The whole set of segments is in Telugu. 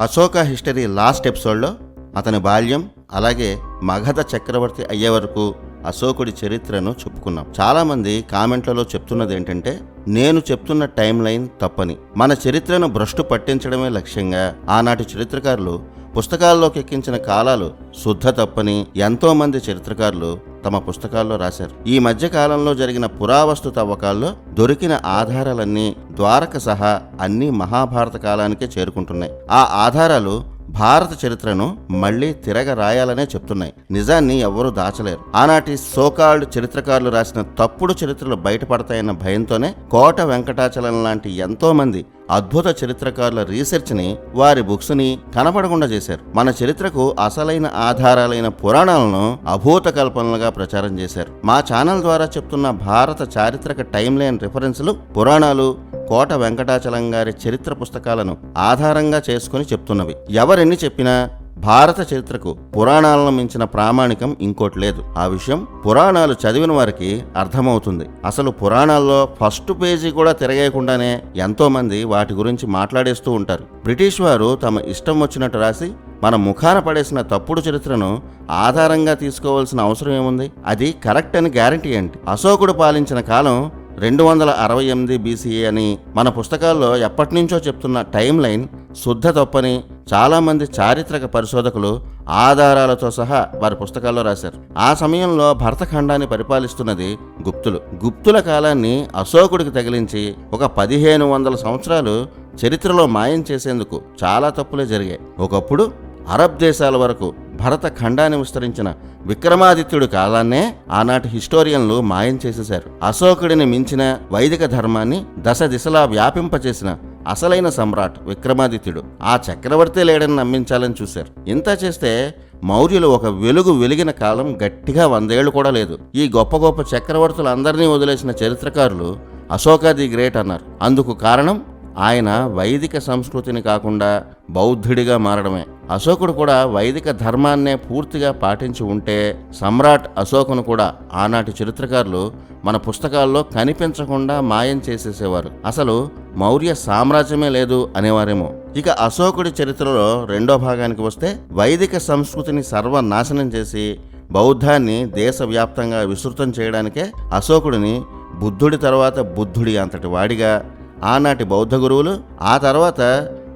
అశోక హిస్టరీ లాస్ట్ ఎపిసోడ్లో అతని బాల్యం అలాగే మగధ చక్రవర్తి అయ్యే వరకు అశోకుడి చరిత్రను చెప్పుకున్నాం. చాలామంది కామెంట్లలో చెప్తున్నది ఏంటంటే నేను చెప్తున్న టైం లైన్ తప్పని. మన చరిత్రను భ్రష్టు పట్టించడమే లక్ష్యంగా ఆనాటి చరిత్రకారులు పుస్తకాల్లోకి ఎక్కించిన కాలాలు శుద్ధ తప్పని ఎంతోమంది చరిత్రకారులు తమ పుస్తకాల్లో రాశారు. ఈ మధ్య కాలంలో జరిగిన పురావస్తు తవ్వకాల్లో దొరికిన ఆధారాలన్నీ ద్వారక సహా అన్ని మహాభారత కాలానికే చేరుకుంటున్నాయి. ఆ ఆధారాలు భారత చరిత్రను మళ్ళీ తిరగ రాయాలనే చెప్తున్నాయి. నిజాన్ని ఎవ్వరూ దాచలేరు. ఆనాటి సోకాల్డ్ చరిత్రకారులు రాసిన తప్పుడు చరిత్రలు బయటపడతాయన్న భయంతోనే కోట వెంకటాచలం లాంటి ఎంతో మంది అద్భుత చరిత్రకారుల రీసెర్చ్ని వారి బుక్స్ని కనపడకుండా చేశారు. మన చరిత్రకు అసలైన ఆధారాలైన పురాణాలను అభూత కల్పనలుగా ప్రచారం చేశారు. మా ఛానల్ ద్వారా చెప్తున్న భారత చారిత్రక టైం లైన్ రిఫరెన్స్లు పురాణాలు కోట వెంకటాచలం గారి చరిత్ర పుస్తకాలను ఆధారంగా చేసుకుని చెప్తున్నవి. ఎవరెన్ని చెప్పినా భారత చరిత్రకు పురాణాలను మించిన ప్రామాణికం ఇంకోటి లేదు. ఆ విషయం పురాణాలు చదివిన వారికి అర్థమవుతుంది. అసలు పురాణాల్లో ఫస్ట్ పేజీ కూడా తిరగేయకుండానే ఎంతో మంది వాటి గురించి మాట్లాడేస్తూ ఉంటారు. బ్రిటిష్ వారు తమ ఇష్టం వచ్చినట్టు రాసి మన ముఖాన పడేసిన తప్పుడు చరిత్రను ఆధారంగా తీసుకోవాల్సిన అవసరం ఏముంది? అది కరెక్ట్ అని గ్యారంటీ ఏంటి? అశోకుడు పాలించిన కాలం రెండు వందల అరవై ఎనిమిది బీసీఏ అని మన పుస్తకాల్లో ఎప్పటి నుంచో చెప్తున్న టైం లైన్ శుద్ధ తప్పని చాలామంది చారిత్రక పరిశోధకులు ఆధారాలతో సహా వారి పుస్తకాల్లో రాశారు. ఆ సమయంలో భరతఖండాన్ని పరిపాలిస్తున్నది గుప్తులు. గుప్తుల కాలాన్ని అశోకుడికి తగిలించి ఒక పదిహేను వందల సంవత్సరాలు చరిత్రలో మాయం చేసేందుకు చాలా తప్పులే జరిగాయి. ఒకప్పుడు అరబ్ దేశాల వరకు భరత ఖండాన్ని విస్తరించిన విక్రమాదిత్యుడు కాలాన్నే ఆనాటి హిస్టోరియన్లు మాయం చేసేశారు. అశోకుడిని మించిన వైదిక ధర్మాన్ని దశ దిశలా వ్యాపింపచేసిన అసలైన సమ్రాట్ విక్రమాదిత్యుడు ఆ చక్రవర్తి లేడని నమ్మించాలని చూశారు. ఇంత చేస్తే మౌర్యులు ఒక వెలుగు వెలిగిన కాలం గట్టిగా వందేళ్ళు కూడా లేదు. ఈ గొప్ప గొప్ప చక్రవర్తులందరినీ వదిలేసిన చరిత్రకారులు అశోక ది గ్రేట్ అన్నారు. అందుకు కారణం ఆయన వైదిక సంస్కృతిని కాకుండా బౌద్ధుడిగా మారడమే. అశోకుడు కూడా వైదిక ధర్మాన్నే పూర్తిగా పాటించి ఉంటే సమ్రాట్ అశోకును కూడా ఆనాటి చరిత్రకారులు మన పుస్తకాల్లో కనిపించకుండా మాయం చేసేసేవారు. అసలు మౌర్య సామ్రాజ్యమే లేదు అనేవారేమో. ఇక అశోకుడి చరిత్రలో రెండో భాగానికి వస్తే వైదిక సంస్కృతిని సర్వనాశనం చేసి బౌద్ధాన్ని దేశవ్యాప్తంగా విస్తృతం చేయడానికే అశోకుడిని బుద్ధుడి తర్వాత బుద్ధుడి అంతటి వాడిగా ఆనాటి బౌద్ధ గురువులు ఆ తర్వాత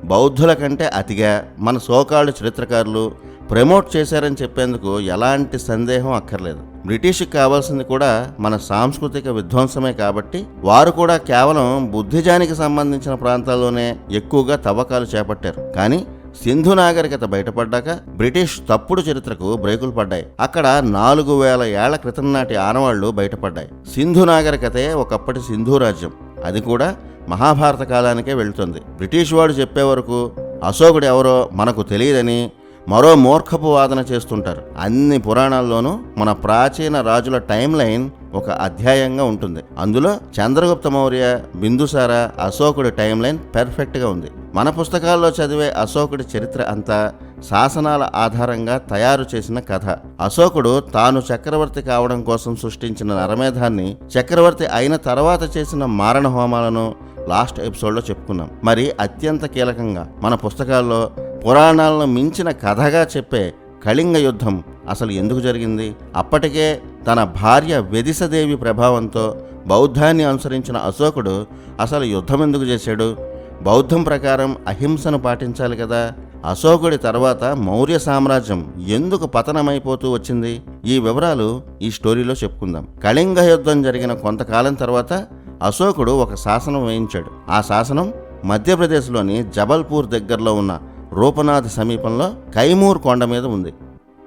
బౌద్ధుల కంటే అతిగా మన సోకాళ్ళు చరిత్రకారులు ప్రమోట్ చేశారని చెప్పేందుకు ఎలాంటి సందేహం అక్కర్లేదు. బ్రిటిష్కి కావాల్సింది కూడా మన సాంస్కృతిక విధ్వంసమే కాబట్టి వారు కూడా కేవలం బుద్ధిజానికి సంబంధించిన ప్రాంతాల్లోనే ఎక్కువగా తవ్వకాలు చేపట్టారు. కానీ సింధు నాగరికత బయటపడ్డాక బ్రిటిష్ తప్పుడు చరిత్రకు బ్రేకులు పడ్డాయి. అక్కడ నాలుగు వేల ఏళ్ళ క్రితం నాటి ఆనవాళ్ళు బయటపడ్డాయి. సింధు నాగరికతే ఒకప్పటి సింధు రాజ్యం. అది కూడా మహాభారత కాలానికే వెళుతుంది. బ్రిటిష్ వాడు చెప్పే వరకు అశోకుడు ఎవరో మనకు తెలియదని మరో మూర్ఖపు వాదన చేస్తుంటారు. అన్ని పురాణాల్లోనూ మన ప్రాచీన రాజుల టైం లైన్ ఒక అధ్యాయంగా ఉంటుంది. అందులో చంద్రగుప్త మౌర్య బిందుసార అశోకుడి టైం లైన్ పెర్ఫెక్ట్గా ఉంది. మన పుస్తకాల్లో చదివే అశోకుడి చరిత్ర అంతా శాసనాల ఆధారంగా తయారు చేసిన కథ. అశోకుడు తాను చక్రవర్తి కావడం కోసం సృష్టించిన నరమేధాన్ని చక్రవర్తి అయిన తర్వాత చేసిన మారణ హోమాలను లాస్ట్ ఎపిసోడ్లో చెప్పుకున్నాం. మరి అత్యంత కీలకంగా మన పుస్తకాల్లో పురాణాలను మించిన కథగా చెప్పే కళింగ యుద్ధం అసలు ఎందుకు జరిగింది? అప్పటికే తన భార్య వెదిసదేవి ప్రభావంతో బౌద్ధాన్ని అనుసరించిన అశోకుడు అసలు యుద్ధం ఎందుకు చేశాడు? బౌద్ధం ప్రకారం అహింసను పాటించాలి కదా. అశోకుడి తర్వాత మౌర్య సామ్రాజ్యం ఎందుకు పతనమైపోతూ వచ్చింది? ఈ వివరాలు ఈ స్టోరీలో చెప్పుకుందాం. కళింగ యుద్ధం జరిగిన కొంతకాలం తర్వాత అశోకుడు ఒక శాసనం వేయించాడు. ఆ శాసనం మధ్యప్రదేశ్లోని జబల్పూర్ దగ్గరలో ఉన్న రూపనాథ్ సమీపంలో కైమూర్ కొండ మీద ఉంది.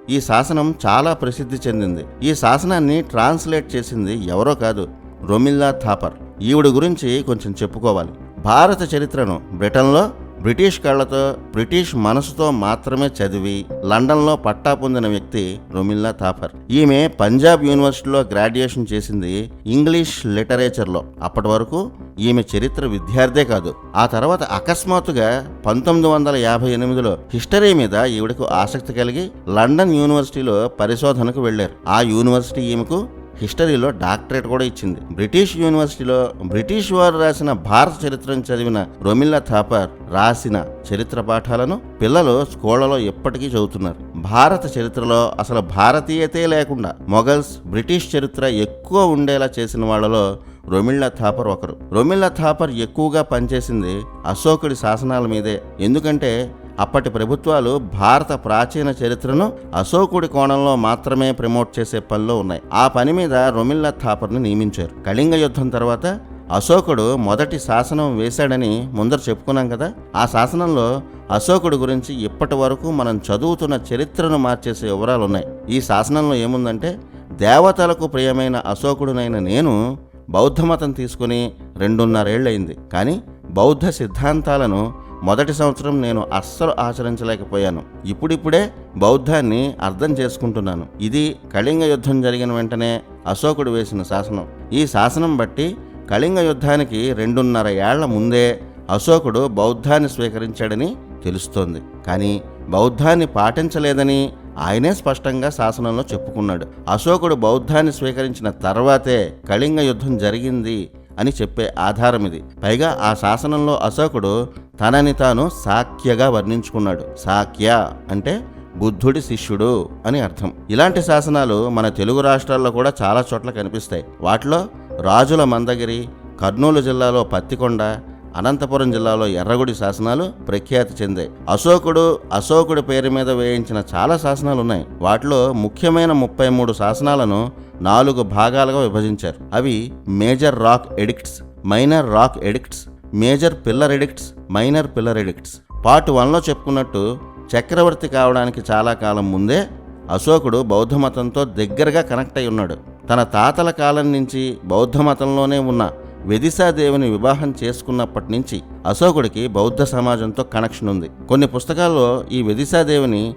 ఈ శాసనం చాలా ప్రసిద్ధి చెందింది. ఈ శాసనాన్ని ట్రాన్స్లేట్ చేసింది ఎవరో కాదు రొమిల్లా థాపర్. ఈవిడ గురించి కొంచెం చెప్పుకోవాలి. భారత చరిత్రను బ్రిటన్లో బ్రిటిష్ కళ్ళతో బ్రిటిష్ మనసుతో మాత్రమే చదివి లండన్లో పట్టా పొందిన వ్యక్తి రొమిల్లా థాపర్. ఈమె పంజాబ్ యూనివర్సిటీలో గ్రాడ్యుయేషన్ చేసింది ఇంగ్లీష్ లిటరేచర్లో. అప్పటి వరకు ఈమె చరిత్ర విద్యార్థే కాదు. ఆ తర్వాత అకస్మాత్తుగా పంతొమ్మిది వందల యాభై ఎనిమిదిలో హిస్టరీ మీద ఈవిడకు ఆసక్తి కలిగి లండన్ యూనివర్సిటీలో పరిశోధనకు వెళ్ళారు ఆ యూనివర్సిటీ ఈమెకు హిస్టరీలో డాక్టరేట్ కూడా ఇచ్చింది. బ్రిటిష్ యూనివర్సిటీలో బ్రిటిష్ వారు రాసిన భారత చరిత్రను చదివిన రొమిల్లా థాపర్ రాసిన చరిత్ర పాఠాలను పిల్లలు స్కూళ్ళలో ఎప్పటికీ చదువుతున్నారు. భారత చరిత్రలో అసలు భారతీయతే లేకుండా మొఘల్స్ బ్రిటిష్ చరిత్ర ఎక్కువ ఉండేలా చేసిన వాళ్ళలో రొమిళ్ళ థాపర్ ఒకరు. రొమిళ్ళ థాపర్ ఎక్కువగా పనిచేసింది అశోకుడి శాసనాల మీదే. ఎందుకంటే అప్పటి ప్రభుత్వాలు భారత ప్రాచీన చరిత్రను అశోకుడి కోణంలో మాత్రమే ప్రమోట్ చేసే పనిలో ఉన్నాయి. ఆ పని మీద రొమిల్లా థాపర్ని నియమించారు. కళింగ యుద్ధం తర్వాత అశోకుడు మొదటి శాసనం వేశాడని ముందర చెప్పుకున్నాం కదా. ఆ శాసనంలో అశోకుడి గురించి ఇప్పటి వరకు మనం చదువుతున్న చరిత్రను మార్చేసే వివరాలు ఉన్నాయి. ఈ శాసనంలో ఏముందంటే దేవతలకు ప్రియమైన అశోకుడునైన నేను బౌద్ధమతం తీసుకుని రెండున్నరేళ్ళయింది. కానీ బౌద్ధ సిద్ధాంతాలను మొదటి సంవత్సరం నేను అస్సలు ఆచరించలేకపోయాను. ఇప్పుడిప్పుడే బౌద్ధాన్ని అర్థం చేసుకుంటున్నాను. ఇది కళింగ యుద్ధం జరిగిన వెంటనే అశోకుడు వేసిన శాసనం. ఈ శాసనం బట్టి కళింగ యుద్ధానికి రెండున్నర ఏళ్ళ ముందే అశోకుడు బౌద్ధాన్ని స్వీకరించాడని తెలుస్తోంది. కానీ బౌద్ధాన్ని పాటించలేదని ఆయనే స్పష్టంగా శాసనంలో చెప్పుకున్నాడు. అశోకుడు బౌద్ధాన్ని స్వీకరించిన తర్వాతే కళింగ యుద్ధం జరిగింది అని చెప్పే ఆధారం ఇది పైగా ఆ శాసనంలో అశోకుడు తనని తాను సాక్యగా వర్ణించుకున్నాడు. సాక్య అంటే బుద్ధుడి శిష్యుడు అని అర్థం. ఇలాంటి శాసనాలు మన తెలుగు రాష్ట్రాల్లో కూడా చాలా చోట్ల కనిపిస్తాయి. వాటిలో రాజుల మందగిరి కర్నూలు జిల్లాలో పత్తికొండ అనంతపురం జిల్లాలో ఎర్రగుడి శాసనాలు ప్రఖ్యాతి చెందాయి అశోకుడు అశోకుడి పేరు మీద వేయించిన చాలా శాసనాలు ఉన్నాయి. వాటిలో ముఖ్యమైన ముప్పై మూడు శాసనాలను నాలుగు భాగాలుగా విభజించారు. అవి major rock edicts minor rock edicts major pillar edicts minor pillar edicts. Part వన్లో చెప్పుకున్నట్టు చక్రవర్తి కావడానికి చాలా కాలం ముందే అశోకుడు బౌద్ధమతంతో దగ్గరగా కనెక్ట్ అయి ఉన్నాడు. తన తాతల కాలం నుంచి బౌద్ధమతంలోనే ఉన్న విదిశాదేవిని వివాహం చేసుకున్నప్పటి నుంచి అశోకుడికి బౌద్ధ సమాజంతో కనెక్షన్ ఉంది. కొన్ని పుస్తకాల్లో ఈ విదిశాదేవిని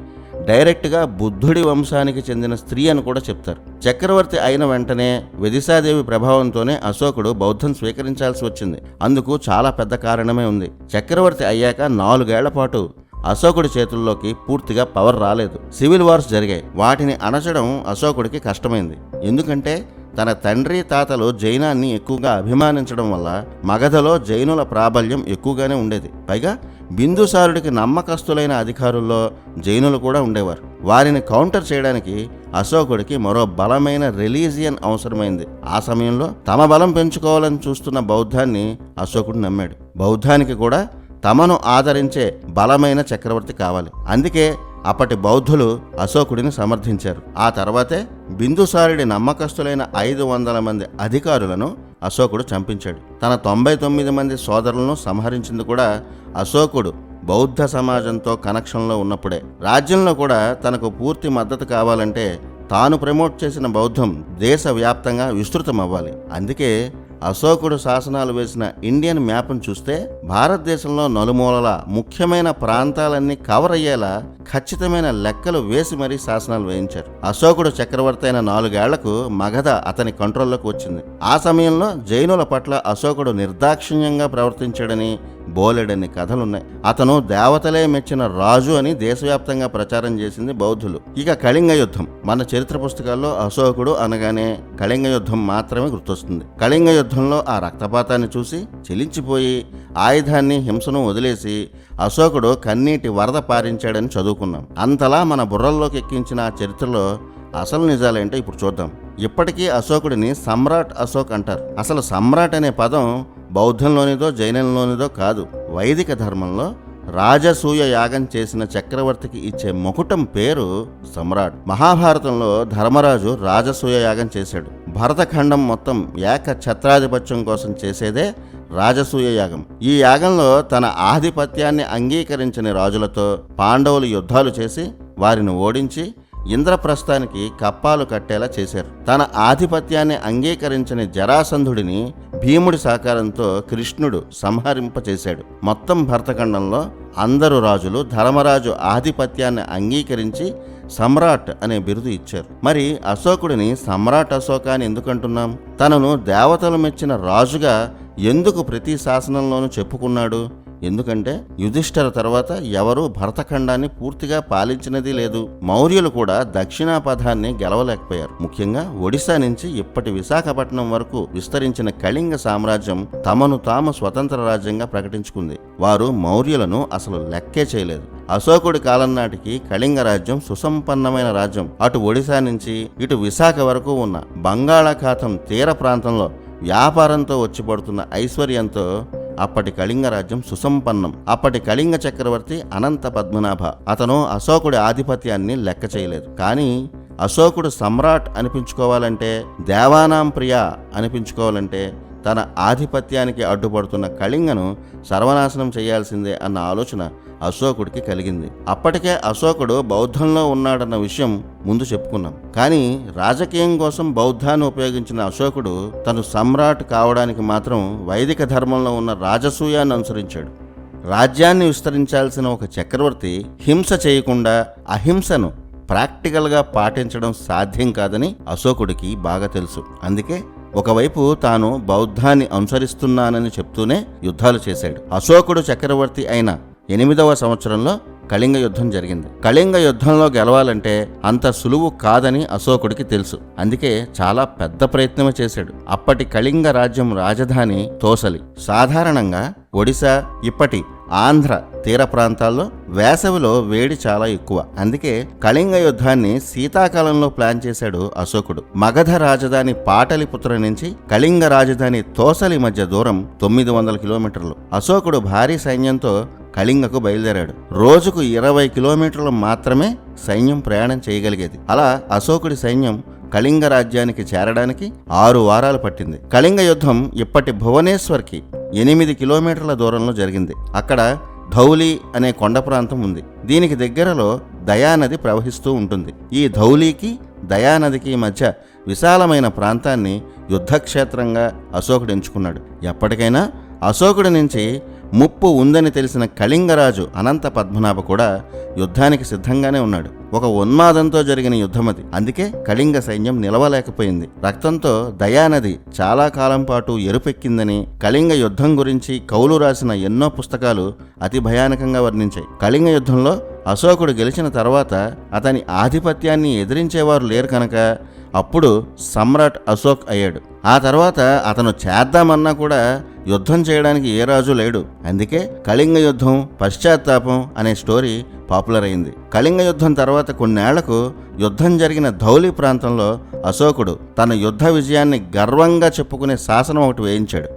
డైరెక్ట్గా బుద్ధుడి వంశానికి చెందిన స్త్రీ అని కూడా చెప్తారు. చక్రవర్తి అయిన వెంటనే విదిశాదేవి ప్రభావంతోనే అశోకుడు బౌద్ధం స్వీకరించాల్సి వచ్చింది. అందుకు చాలా పెద్ద కారణమే ఉంది. చక్రవర్తి అయ్యాక నాలుగేళ్ళ పాటు అశోకుడి చేతుల్లోకి పూర్తిగా పవర్ రాలేదు. సివిల్ వార్స్ జరిగాయి. వాటిని అణచడం అశోకుడికి కష్టమైంది. ఎందుకంటే తన తండ్రి తాతలు జైనాన్ని ఎక్కువగా అభిమానించడం వల్ల మగధలో జైనుల ప్రాబల్యం ఎక్కువగానే ఉండేది. పైగా బిందుసారుడికి నమ్మకస్తులైన అధికారుల్లో జైనులు కూడా ఉండేవారు. వారిని కౌంటర్ చేయడానికి అశోకుడికి మరో బలమైన రిలీజియన్ అవసరమైంది. ఆ సమయంలో తమ బలం పెంచుకోవాలని చూస్తున్న బౌద్ధాన్ని అశోకుడు నమ్మాడు. బౌద్ధానికి కూడా తమను ఆదరించే బలమైన చక్రవర్తి కావాలి. అందుకే అప్పటి బౌద్ధులు అశోకుడిని సమర్థించారు. ఆ తర్వాతే బిందుసారుడి నమ్మకస్తులైన ఐదు వందల మంది అధికారులను అశోకుడు చంపించాడు. తన తొంభై తొమ్మిది మంది సోదరులను సంహరించింది కూడా అశోకుడు బౌద్ధ సమాజంతో కనెక్షన్లో ఉన్నప్పుడే. రాజ్యంలో కూడా తనకు పూర్తి మద్దతు కావాలంటే తాను ప్రమోట్ చేసిన బౌద్ధం దేశవ్యాప్తంగా విస్తృతం అవ్వాలి అందుకే అశోకుడు శాసనాలు వేసిన ఇండియన్ మ్యాప్ను చూస్తే భారతదేశంలో నలుమూలల ముఖ్యమైన ప్రాంతాలన్నీ కవర్ అయ్యేలా ఖచ్చితమైన లెక్కలు వేసి మరీ శాసనాలు వేయించారు. అశోకుడు చక్రవర్తి అయిన నాలుగేళ్ళకు మగధ అతని కంట్రోల్లోకి వచ్చింది. ఆ సమయంలో జైనుల పట్ల అశోకుడు నిర్దాక్షిణ్యంగా ప్రవర్తించాడని బోలెడన్ని కథలున్నాయి. అతను దేవతలే మెచ్చిన రాజు అని దేశవ్యాప్తంగా ప్రచారం చేసింది బౌద్ధులు. ఇక కళింగ యుద్ధం. మన చరిత్ర పుస్తకాల్లో అశోకుడు అనగానే కళింగ యుద్ధం మాత్రమే గుర్తొస్తుంది. కళింగ యుద్ధంలో ఆ రక్తపాతాన్ని చూసి చెలించిపోయి ఆయుధాన్ని హింసను వదిలేసి అశోకుడు కన్నీటి వరద పారించాడని చదువుకున్నాం. అంతలా మన బుర్రల్లోకి ఎక్కించిన ఆ చరిత్రలో అసలు నిజాలేంటో ఇప్పుడు చూద్దాం. ఇప్పటికీ అశోకుడిని సమ్రాట్ అశోక్ అంటారు. అసలు సమ్రాట్ అనే పదం బౌద్ధంలోనిదో జైనంలోనిదో కాదు. వైదిక ధర్మంలో రాజసూయ యాగం చేసిన చక్రవర్తికి ఇచ్చే ముకుటం పేరు సమ్రాట్. మహాభారతంలో ధర్మరాజు రాజసూయ యాగం చేశాడు. భరతఖండం మొత్తం ఏక ఛత్రాధిపత్యం కోసం చేసేదే రాజసూయ యాగం. ఈ యాగంలో తన ఆధిపత్యాన్ని అంగీకరించని రాజులతో పాండవులు యుద్ధాలు చేసి వారిని ఓడించి ఇంద్రప్రస్థానికి కప్పాలు కట్టేలా చేశారు. తన ఆధిపత్యాన్ని అంగీకరించని జరాసంధుడిని భీముడి సహకారంతో కృష్ణుడు సంహరింపచేశాడు. మొత్తం భరతఖండంలో అందరు రాజులు ధర్మరాజు ఆధిపత్యాన్ని అంగీకరించి సమ్రాట్ అనే బిరుదు ఇచ్చారు. మరి అశోకుడిని సమ్రాట్ అశోక అని ఎందుకంటున్నాం? తనను దేవతలు మెచ్చిన రాజుగా ఎందుకు ప్రతి శాసనంలోనూ చెప్పుకున్నాడు? ఎందుకంటే యుధిష్ఠర తర్వాత ఎవరూ భరతఖండాన్ని పూర్తిగా పాలించినది లేదు. మౌర్యులు కూడా దక్షిణాపథాన్ని గెలవలేకపోయారు. ముఖ్యంగా ఒడిశా నుంచి ఇప్పటి విశాఖపట్నం వరకు విస్తరించిన కళింగ సామ్రాజ్యం తమను తాము స్వతంత్ర రాజ్యంగా ప్రకటించుకుంది. వారు మౌర్యులను అసలు లెక్కే చేయలేదు. అశోకుడి కాలం నాటికి కళింగ రాజ్యం సుసంపన్నమైన రాజ్యం. అటు ఒడిశా నుంచి ఇటు విశాఖ వరకు ఉన్న బంగాళాఖాతం తీర ప్రాంతంలో వ్యాపారంతో వచ్చిపడుతున్న ఐశ్వర్యంతో అప్పటి కళింగ రాజ్యం సుసంపన్నం. అప్పటి కళింగ చక్రవర్తి అనంత పద్మనాభ. అతను అశోకుడి ఆధిపత్యాన్ని లెక్క చేయలేదు. కానీ అశోకుడు సమ్రాట్ అనిపించుకోవాలంటే దేవానాం ప్రియ అనిపించుకోవాలంటే తన ఆధిపత్యానికి అడ్డుపడుతున్న కళింగను సర్వనాశనం చేయాల్సిందే అన్న ఆలోచన అశోకుడికి కలిగింది. అప్పటికే అశోకుడు బౌద్ధంలో ఉన్నాడన్న విషయం ముందు చెప్పుకున్నాం. కానీ రాజకీయం కోసం బౌద్ధాన్ని ఉపయోగించిన అశోకుడు తను సమ్రాట్ కావడానికి మాత్రం వైదిక ధర్మంలో ఉన్న రాజసూయాన్ని అనుసరించాడు. రాజ్యాన్ని విస్తరించాల్సిన ఒక చక్రవర్తి హింస చేయకుండా అహింసను ప్రాక్టికల్గా పాటించడం సాధ్యం కాదని అశోకుడికి బాగా తెలుసు. అందుకే ఒకవైపు తాను బౌద్ధాన్ని అనుసరిస్తున్నానని చెప్తూనే యుద్ధాలు చేశాడు. అశోకుడు చక్రవర్తి అయిన ఎనిమిదవ సంవత్సరంలో కళింగ యుద్ధం జరిగింది. కళింగ యుద్ధంలో గెలవాలంటే అంత సులువు కాదని అశోకుడికి తెలుసు. అందుకే చాలా పెద్ద ప్రయత్నమే చేశాడు. అప్పటి కళింగ రాజ్యం రాజధాని తోసలి. సాధారణంగా ఒడిశా ఇప్పటి ఆంధ్ర తీర ప్రాంతాల్లో వేసవిలో వేడి చాలా ఎక్కువ. అందుకే కళింగ యుద్ధాన్ని శీతాకాలంలో ప్లాన్ చేశాడు అశోకుడు. మగధ రాజధాని పాటలిపుత్ర నుంచి కళింగ రాజధాని తోసలి మధ్య దూరం తొమ్మిది వందల కిలోమీటర్లు. అశోకుడు భారీ సైన్యంతో కళింగకు బయలుదేరాడు. రోజుకు ఇరవై కిలోమీటర్లు మాత్రమే సైన్యం ప్రయాణం చేయగలిగేది. అలా అశోకుడి సైన్యం కళింగ రాజ్యానికి చేరడానికి ఆరు వారాలు పట్టింది. కళింగ యుద్ధం ఇప్పటి భువనేశ్వర్కి ఎనిమిది కిలోమీటర్ల దూరంలో జరిగింది. అక్కడ ధౌలి అనే కొండ ప్రాంతం ఉంది. దీనికి దగ్గరలో దయానది ప్రవహిస్తూ ఉంటుంది. ఈ ధౌలీకి దయానదికి మధ్య విశాలమైన ప్రాంతాన్ని యుద్ధక్షేత్రంగా అశోకుడు ఎంచుకున్నాడు. ఎప్పటికైనా అశోకుడి నుంచి ముప్పు ఉందని తెలిసిన కళింగరాజు అనంత పద్మనాభ కూడా యుద్ధానికి సిద్ధంగానే ఉన్నాడు. ఒక ఉన్మాదంతో జరిగిన యుద్ధమది అందుకే కళింగ సైన్యం నిలవలేకపోయింది. రక్తంతో దయానది చాలా కాలం పాటు ఎరుపెక్కిందని కళింగ యుద్ధం గురించి కౌలు రాసిన ఎన్నో పుస్తకాలు అతి భయానకంగా వర్ణించాయి. కళింగ యుద్ధంలో అశోకుడు గెలిచిన తర్వాత అతని ఆధిపత్యాన్ని ఎదిరించేవారు లేరు కనుక అప్పుడు సమ్రాట్ అశోక్ అయ్యాడు. ఆ తర్వాత అతను చేద్దామన్నా కూడా యుద్ధం చేయడానికి ఏ రాజు లేడు. అందుకే కళింగ యుద్ధం పశ్చాత్తాపం అనే స్టోరీ పాపులర్ అయింది. కళింగ యుద్ధం తర్వాత కొన్నేళ్ళకు యుద్ధం జరిగిన ధౌలి ప్రాంతంలో అశోకుడు తన యుద్ధ విజయాన్ని గర్వంగా చెప్పుకునే శాసనం ఒకటి వేయించాడు.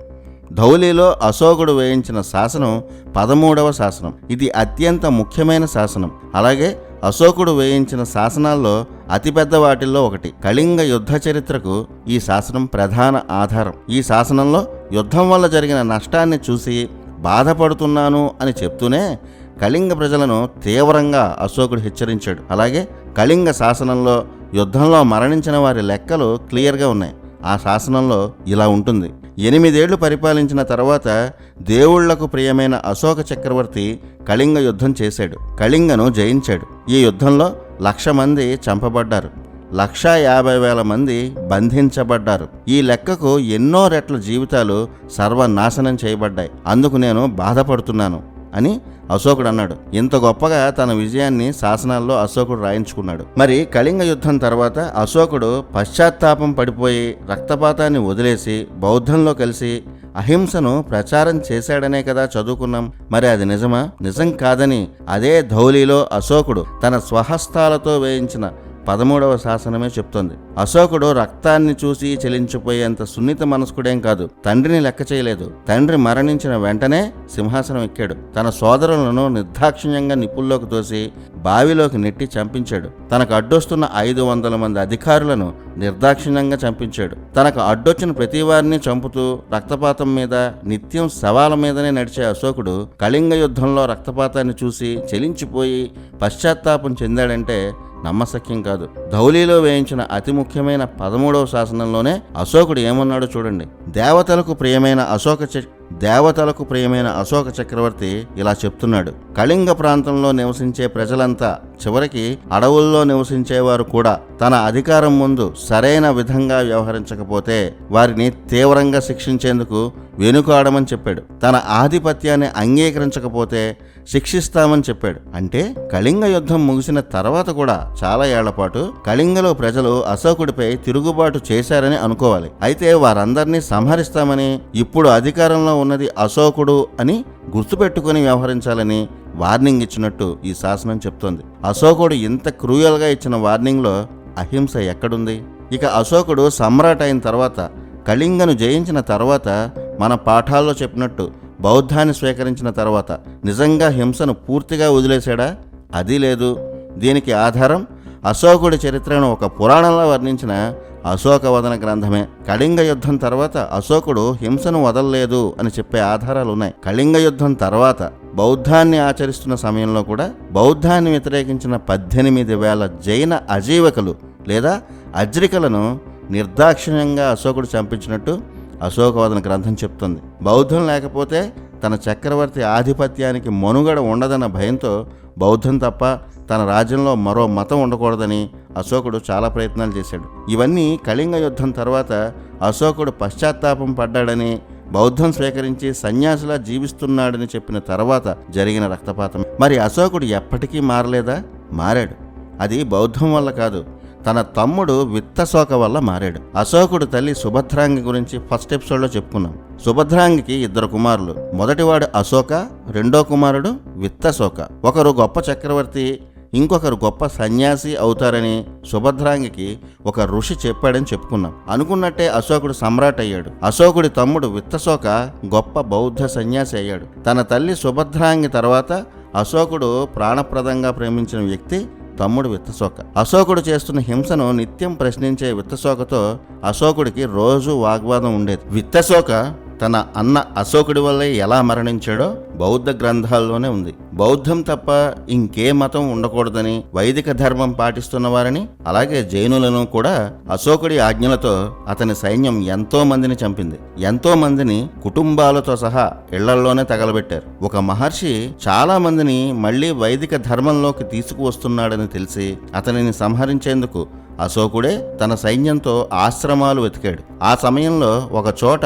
ధౌలిలో అశోకుడు వేయించిన శాసనం పదమూడవ శాసనం. ఇది అత్యంత ముఖ్యమైన శాసనం. అలాగే అశోకుడు వేయించిన శాసనాల్లో అతిపెద్ద వాటిల్లో ఒకటి. కళింగ యుద్ధ చరిత్రకు ఈ శాసనం ప్రధాన ఆధారం. ఈ శాసనంలో యుద్ధం వల్ల జరిగిన నష్టాన్ని చూసి బాధపడుతున్నాను అని చెప్తూనే కళింగ ప్రజలను తీవ్రంగా అశోకుడు హెచ్చరించాడు. అలాగే కళింగ శాసనంలో యుద్ధంలో మరణించిన వారి లెక్కలు క్లియర్గా ఉన్నాయి. ఆ శాసనంలో ఇలా ఉంటుంది. ఎనిమిదేళ్ళు పరిపాలించిన తర్వాత దేవుళ్ళకు ప్రియమైన అశోక చక్రవర్తి కళింగ యుద్ధం చేశాడు. కళింగను జయించాడు. ఈ యుద్ధంలో లక్ష మంది చంపబడ్డారు. లక్షా యాభై వేల మంది బంధించబడ్డారు. ఈ లెక్కకు ఎన్నో రెట్ల జీవితాలు సర్వనాశనం చేయబడ్డాయి. అందుకు నేను బాధపడుతున్నాను. అని అశోకుడు అన్నాడు. ఇంత గొప్పగా తన విజయాన్ని శాసనాల్లో అశోకుడు రాయించుకున్నాడు. మరి కళింగ యుద్ధం తర్వాత అశోకుడు పశ్చాత్తాపం పడిపోయి రక్తపాతాన్ని వదిలేసి బౌద్ధంలో కలిసి అహింసను ప్రచారం చేశాడనే కదా చదువుకున్నాం. మరి అది నిజమా? నిజం కాదని అదే ధౌలిలో అశోకుడు తన స్వహస్తాలతో వేయించిన పదమూడవ శాసనమే చెప్తోంది. అశోకుడు రక్తాన్ని చూసి చెలించిపోయేంత సున్నిత మనస్కుడేం కాదు. తండ్రిని లెక్క చేయలేదు. తండ్రి మరణించిన వెంటనే సింహాసనం ఎక్కాడు. తన సోదరులను నిర్దాక్షిణ్యంగా నిప్పుల్లోకి తోసి బావిలోకి నెట్టి చంపించాడు. తనకు అడ్డొస్తున్న ఐదు వందల మంది అధికారులను నిర్దాక్షిణ్యంగా చంపించాడు. తనకు అడ్డొచ్చిన ప్రతి వారిని చంపుతూ రక్తపాతం మీద నిత్యం శవాల మీదనే నడిచే అశోకుడు కళింగ యుద్ధంలో రక్తపాతాన్ని చూసి చెలించిపోయి పశ్చాత్తాపం చెందాడంటే నమ్మశక్యం కాదు. ధౌలీలో వేయించిన అతి ముఖ్యమైన పదమూడవ శాసనంలోనే అశోకుడు ఏమన్నాడో చూడండి. దేవతలకు ప్రియమైన అశోక దేవతలకు ప్రియమైన అశోక చక్రవర్తి ఇలా చెప్తున్నాడు. కళింగ ప్రాంతంలో నివసించే ప్రజలంతా చివరికి అడవుల్లో నివసించేవారు కూడా తన అధికారం ముందు సరైన విధంగా వ్యవహరించకపోతే వారిని తీవ్రంగా శిక్షించేందుకు వెనుకాడమని చెప్పాడు. తన ఆధిపత్యాన్ని అంగీకరించకపోతే శిక్షిస్తామని చెప్పాడు. అంటే కళింగ యుద్ధం ముగిసిన తర్వాత కూడా చాలా ఏళ్ళ పాటు కళింగలో ప్రజలు అశోకుడిపై తిరుగుబాటు చేశారని అనుకోవాలి. అయితే వారందరినీ సంహరిస్తామని ఇప్పుడు అధికారంలో ఉన్నది అశోకుడు అని గుర్తుపెట్టుకుని వ్యవహరించాలని వార్నింగ్ ఇచ్చినట్టు ఈ శాసనం చెప్తోంది. అశోకుడు ఇంత క్రూయల్గా ఇచ్చిన వార్నింగ్లో అహింస ఎక్కడుంది? ఇక అశోకుడు సమ్రాట్ అయిన తర్వాత కళింగను జయించిన తర్వాత మన పాఠాల్లో చెప్పినట్టు బౌద్ధాన్ని స్వీకరించిన తర్వాత నిజంగా హింసను పూర్తిగా వదిలేశాడా? అది లేదు. దీనికి ఆధారం అశోకుడి చరిత్రను ఒక పురాణంలో వర్ణించిన అశోకవదన గ్రంథమే. కళింగ యుద్ధం తర్వాత అశోకుడు హింసను వదలలేదు అని చెప్పే ఆధారాలు ఉన్నాయి కళింగ యుద్ధం తర్వాత బౌద్ధాన్ని ఆచరిస్తున్న సమయంలో కూడా బౌద్ధాన్ని వ్యతిరేకించిన పద్దెనిమిది వేల జైన అజీవకులు లేదా అజ్రికలను నిర్దాక్షిణ్యంగా అశోకుడు చంపించినట్టు అశోకవదన గ్రంథం చెప్తుంది. బౌద్ధం లేకపోతే తన చక్రవర్తి ఆధిపత్యానికి మనుగడ ఉండదన్న భయంతో బౌద్ధం తప్ప తన రాజ్యంలో మరో మతం ఉండకూడదని అశోకుడు చాలా ప్రయత్నాలు చేశాడు. ఇవన్నీ కళింగ యుద్ధం తర్వాత అశోకుడు పశ్చాత్తాపం పడ్డాడని బౌద్ధం స్వీకరించి సన్యాసిలా జీవిస్తున్నాడని చెప్పిన తర్వాత జరిగిన రక్తపాతం. మరి అశోకుడు ఎప్పటికీ మారలేదా? మారాడు. అది బౌద్ధం వల్ల కాదు తన తమ్ముడు విత్తశోక వల్ల మారాడు. అశోకుడు తల్లి సుభద్రాంగి గురించి ఫస్ట్ ఎపిసోడ్లో చెప్పుకున్నాం. సుభద్రాంగికి ఇద్దరు కుమారులు. మొదటివాడు అశోక రెండో కుమారుడు విత్తశోక. ఒకరు గొప్ప చక్రవర్తి ఇంకొకరు గొప్ప సన్యాసి అవుతారని సుభద్రాంగికి ఒక ఋషి చెప్పాడని చెప్పుకున్నాం. అనుకున్నట్టే అశోకుడు సమ్రాట్ అయ్యాడు. అశోకుడి తమ్ముడు విత్తశోక గొప్ప బౌద్ధ సన్యాసి అయ్యాడు. తన తల్లి సుభద్రాంగి తర్వాత అశోకుడు ప్రాణప్రదంగా ప్రేమించిన వ్యక్తి తమ్ముడు విత్తశోక. అశోకుడు చేస్తున్న హింసను నిత్యం ప్రశ్నించే విత్తశోకతో అశోకుడికి రోజు వాగ్వాదం ఉండేది. విత్తశోక తన అన్న అశోకుడి వల్లే ఎలా మరణించాడో బౌద్ధ గ్రంథాల్లోనే ఉంది. బౌద్ధం తప్ప ఇంకే మతం ఉండకూడదని వైదిక ధర్మం పాటిస్తున్న వారని అలాగే జైనులను కూడా అశోకుడి ఆజ్ఞలతో అతని సైన్యం ఎంతో మందిని చంపింది. ఎంతో మందిని కుటుంబాలతో సహా ఇళ్ళల్లోనే తగలబెట్టారు. ఒక మహర్షి చాలా మందిని మళ్ళీ వైదిక ధర్మంలోకి తీసుకువస్తున్నాడని తెలిసి అతనిని సంహరించేందుకు అశోకుడే తన సైన్యంతో ఆశ్రమాలు వెతికాడు. ఆ సమయంలో ఒక చోట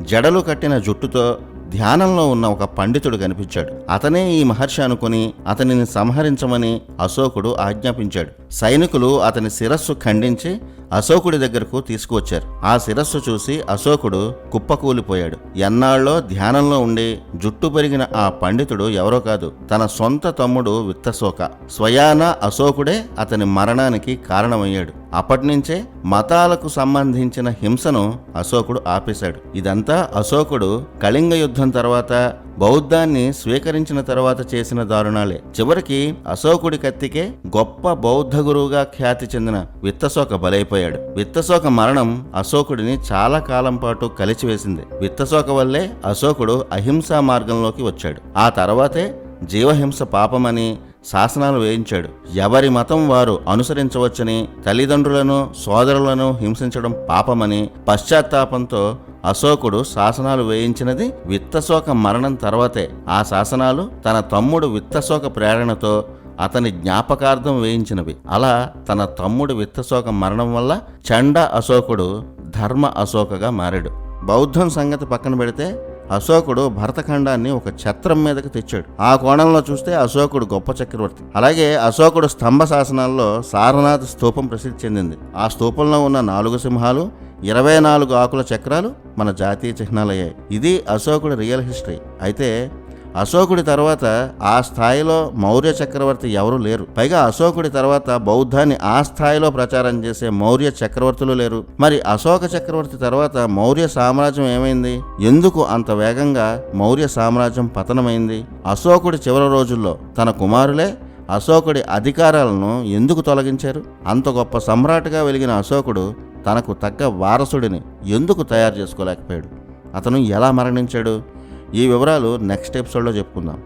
జడలు కట్టిన జుట్టుతో ధ్యానంలో ఉన్న ఒక పండితుడు కనిపించాడు. అతనే ఈ మహర్షి అనుకుని అతనిని సంహరించమని అశోకుడు ఆజ్ఞాపించాడు. సైనికులు అతని శిరస్సు ఖండించి అశోకుడి దగ్గరకు తీసుకువచ్చారు. ఆ శిరస్సు చూసి అశోకుడు కుప్పకూలిపోయాడు. ఎన్నాళ్ళో ధ్యానంలో ఉండి జుట్టు పెరిగిన ఆ పండితుడు ఎవరో కాదు తన సొంత తమ్ముడు విత్తశోక. స్వయాన అశోకుడే అతని మరణానికి కారణమయ్యాడు. అప్పటినుంచే మతాలకు సంబంధించిన హింసను అశోకుడు ఆపేశాడు. ఇదంతా అశోకుడు కళింగ యుద్ధం తర్వాత బౌద్ధాన్ని స్వీకరించిన తర్వాత చేసిన దారుణాలే. చివరికి అశోకుడి కత్తికే గొప్ప బౌద్ధ గురువుగా ఖ్యాతి చెందిన విత్తశోక బలైపోయాడు. విత్తశోక మరణం అశోకుడిని చాలా కాలం పాటు కలిచివేసింది. విత్తశోక వల్లే అశోకుడు అహింసా మార్గంలోకి వచ్చాడు. ఆ తర్వాతే జీవహింస పాపమని శాసనాలు వేయించాడు. ఎవరి మతం వారు అనుసరించవచ్చని తల్లిదండ్రులను సోదరులను హింసించడం పాపమని పశ్చాత్తాపంతో అశోకుడు శాసనాలు వేయించినది విత్తశోక మరణం తర్వాతే. ఆ శాసనాలు తన తమ్ముడు విత్తశోక ప్రేరణతో అతని జ్ఞాపకార్థం వేయించినవి. అలా తన తమ్ముడు విత్తశోక మరణం వల్ల చండ అశోకుడు ధర్మ అశోకగా మారాడు. బౌద్ధం సంగతి పక్కన పెడితే అశోకుడు భరతఖండాన్ని ఒక ఛత్రం మీదకు తెచ్చాడు. ఆ కోణంలో చూస్తే అశోకుడు గొప్ప చక్రవర్తి. అలాగే అశోకుడు స్తంభ శాసనాల్లో సారనాథ్ స్తూపం ప్రసిద్ధి చెందింది. ఆ స్తూపంలో ఉన్న నాలుగు సింహాలు ఇరవై నాలుగు ఆకుల చక్రాలు మన జాతీయ చిహ్నాలయ్యాయి. ఇది అశోకుడు రియల్ హిస్టరీ. అయితే అశోకుడి తర్వాత ఆ స్థాయిలో మౌర్య చక్రవర్తి ఎవరూ లేరు. పైగా అశోకుడి తర్వాత బౌద్ధాన్ని ఆ స్థాయిలో ప్రచారం చేసే మౌర్య చక్రవర్తులు లేరు. మరి అశోక చక్రవర్తి తర్వాత మౌర్య సామ్రాజ్యం ఏమైంది? ఎందుకు అంత వేగంగా మౌర్య సామ్రాజ్యం పతనమైంది? అశోకుడి చివరి రోజుల్లో తన కుమారులే అశోకుడి అధికారాలను ఎందుకు తొలగించారు? అంత గొప్ప సమ్రాట్గా వెలిగిన అశోకుడు తనకు తగ్గ వారసుడిని ఎందుకు తయారు చేసుకోలేకపోయాడు? అతను ఎలా మరణించాడు? ఈ వివరాలు నెక్స్ట్ ఎపిసోడ్లో చెప్పుకుందాం.